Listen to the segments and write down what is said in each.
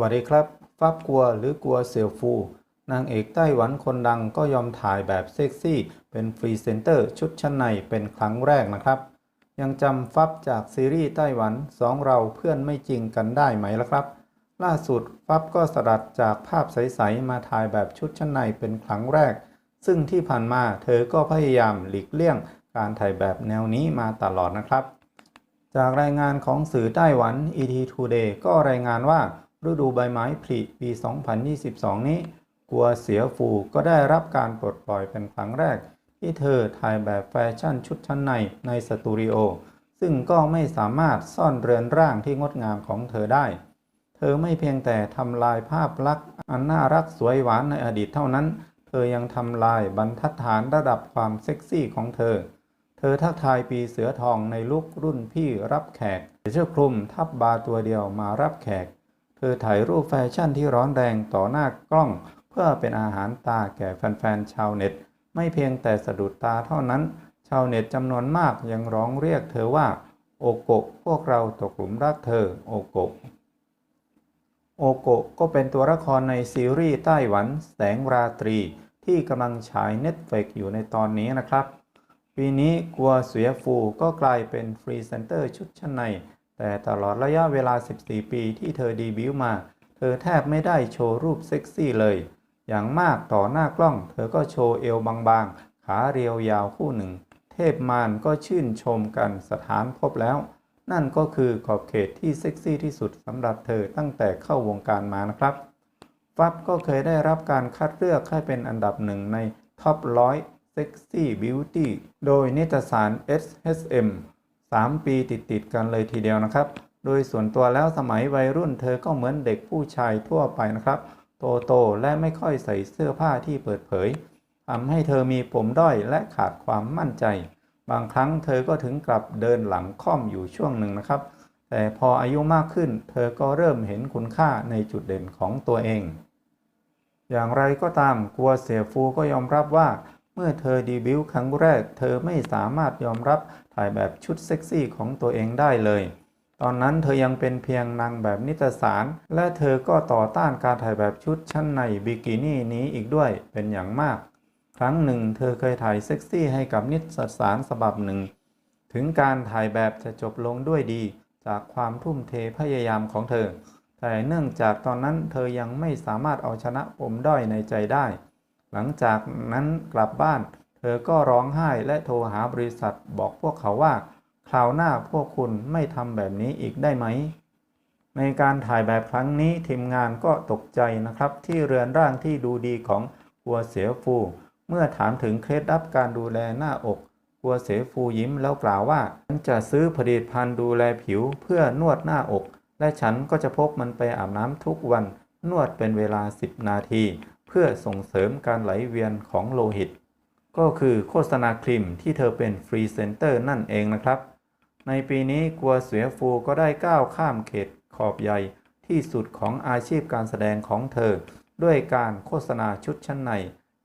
วัสดีครับฟับกลัวหรือกลัวเสี่ยวฟู นางเอกไต้หวันคนดังก็ยอมถ่ายแบบเซ็กซี่ เป็นฟรีเซนเตอร์ชุดชั้นในเป็นครั้งแรกนะครับ ยังจำฟับจากซีรีส์ไต้หวันสองเราเพื่อนไม่จริงกันได้ไหมล่ะครับ ล่าสุดฟับก็สลัดจากภาพใส ๆ มาถ่ายแบบชุดชั้นในเป็นครั้งแรก ซึ่งที่ผ่านมาเธอก็พยายามหลีกเลี่ยงการถ่ายแบบแนวนี้มาตลอดนะครับ จากรายงานของสื่อไต้หวัน ET Today ก็รายงานว่า ฤดูใบไม้ผลิปี 2022 นี้ กัวเสียฟูก็ได้รับการปลดปล่อยเป็นครั้งแรก ที่เธอถ่ายแบบแฟชั่นชุดชั้นในในสตูดิโอ ซึ่งก็ไม่สามารถซ่อนเรือนร่างที่งดงามของเธอได้ เธอไม่เพียงแต่ทำลายภาพลักษณ์อันน่ารักสวยหวานในอดีตเท่านั้น เธอยังทำลายบรรทัดฐานระดับความเซ็กซี่ของเธอเธอทักทายปีเสือทองในลุครุ่นพี่รับแขกเสื้อคลุมทับบาตัวเดียวมารับแขก เธอถ่ายรูปแฟชั่นที่ร้อนแรงต่อหน้ากล้อง เพื่อเป็นอาหารตาแก่แฟนๆชาวเน็ต ไม่เพียงแต่สะดุดตาเท่านั้น ชาวเน็ตจำนวนมากยังร้องเรียกเธอว่า โอโกะพวกเราตกหลุมรักเธอ โอโกะโอโกะก็เป็นตัวละครในซีรีส์ไต้หวันแสงราตรี ที่กำลังฉาย Netflix อยู่ในตอนนี้นะครับ ปีนี้กัวเสียฟูก็กลายเป็นฟรีเซนเตอร์ชุดชั้นใน แต่ตลอดระยะเวลา 14 ปีที่เธอดีบิวต์มา เธอแทบไม่ได้โชว์รูปเซ็กซี่เลย อย่างมากต่อหน้ากล้อง เธอก็โชว์เอวบางๆ ขาเรียวยาวคู่หนึ่ง เทพมารก็ชื่นชมกันสถานพบแล้ว นั่นก็คือขอบเขตที่เซ็กซี่ที่สุดสำหรับเธอตั้งแต่เข้าวงการมานะครับ ฟับก็เคยได้รับการคัดเลือกให้เป็นอันดับหนึ่งในท็อปร้อยเซ็กซี่บิวตี้โดยนิตยสาร SHM 3 ปีติดๆกันเลยทีเดียวนะครับ โดยส่วนตัวแล้วสมัยวัยรุ่นเธอก็เหมือนเด็กผู้ชายทั่วไปนะครับ โตโตและไม่ค่อยใส่เสื้อผ้าที่เปิดเผยทำให้เธอมีปมด้อยและขาดความมั่นใจ บางครั้งเธอก็ถึงกลับเดินหลังค่อมอยู่ช่วงหนึ่งนะครับ แต่พออายุมากขึ้น เธอก็เริ่มเห็นคุณค่าในจุดเด่นของตัวเอง อย่างไรก็ตามกัวเสียฟูก็ยอมรับว่า เมื่อเธอดีบิวต์ครั้งแรก เธอไม่สามารถยอมรับถ่ายแบบชุดเซ็กซี่ของตัวเองได้เลย ตอนนั้นเธอยังเป็นเพียงนางแบบนิตสาร และเธอก็ต่อต้านการถ่ายแบบชุดชั้นในบิกินี่นี้อีกด้วยเป็นอย่างมาก ครั้งหนึ่ง เธอเคยถ่ายเซ็กซี่ให้กับนิตสารฉบับหนึ่ง ถึงการถ่ายแบบจะจบลงด้วยดี จากความทุ่มเทพยายามของเธอ แต่เนื่องจากตอนนั้นเธอยังไม่สามารถเอาชนะปมด้อยในใจได้ หลังจากนั้นกลับบ้าน เธอก็ร้องไห้และโทรหาบริษัทบอกพวกเขาว่า คราวหน้าพวกคุณไม่ทำแบบนี้อีกได้ไหม ในการถ่ายแบบครั้งนี้ทีมงานก็ตกใจนะครับ ที่เรือนร่างที่ดูดีของกัวเสียฟู เมื่อถามถึงเคล็ดลับการดูแลหน้าอกกัวเสียฟูยิ้มแล้วกล่าวว่าฉันจะซื้อผลิตภัณฑ์ดูแลผิวเพื่อนวดหน้าอก และฉันก็จะพกมันไปอาบน้ำทุกวันนวดเป็นเวลา 10 นาที เพื่อส่งเสริมการไหลเวียนของโลหิต ก็คือโฆษณาครีมที่เธอเป็นฟรีเซนเตอร์นั่นเองนะครับ ในปีนี้กัวเสียฟูก็ได้ก้าวข้ามเขตขอบใหญ่ที่สุดของอาชีพการแสดงของเธอ ด้วยการโฆษณาชุดชั้นใน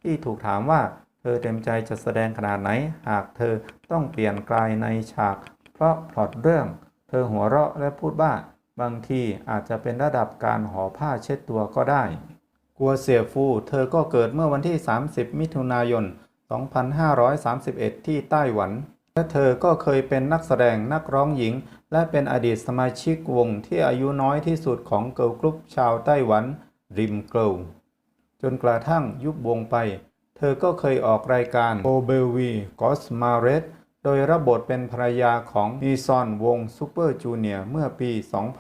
ที่ถูกถามว่าเธอเต็มใจจะแสดงขนาดไหน หากเธอต้องเปลี่ยนกลายในฉาก เพราะพล็อตเรื่อง เธอหัวเราะและพูดว่าบางทีอาจจะเป็นระดับการห่อผ้าเช็ดตัวก็ได้ กัวเสียฟู เธอก็เกิดเมื่อวันที่ 30 มิถุนายน 2531 ที่ไต้หวัน และเธอก็เคยเป็นนักแสดงนักร้องหญิง และเป็นอดีตสมาชิกวงที่อายุน้อยที่สุดของเกิร์ลกรุ๊ปชาวไต้หวันริมเกิลจนกระทั่งยุบวงไป เธอก็เคยออกรายการโอเบลวีกอสมาเรตโดยรับบทเป็นภรรยาของมีซอนวงซูเปอร์จูเนียร์เมื่อปี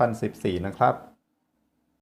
2014 นะครับ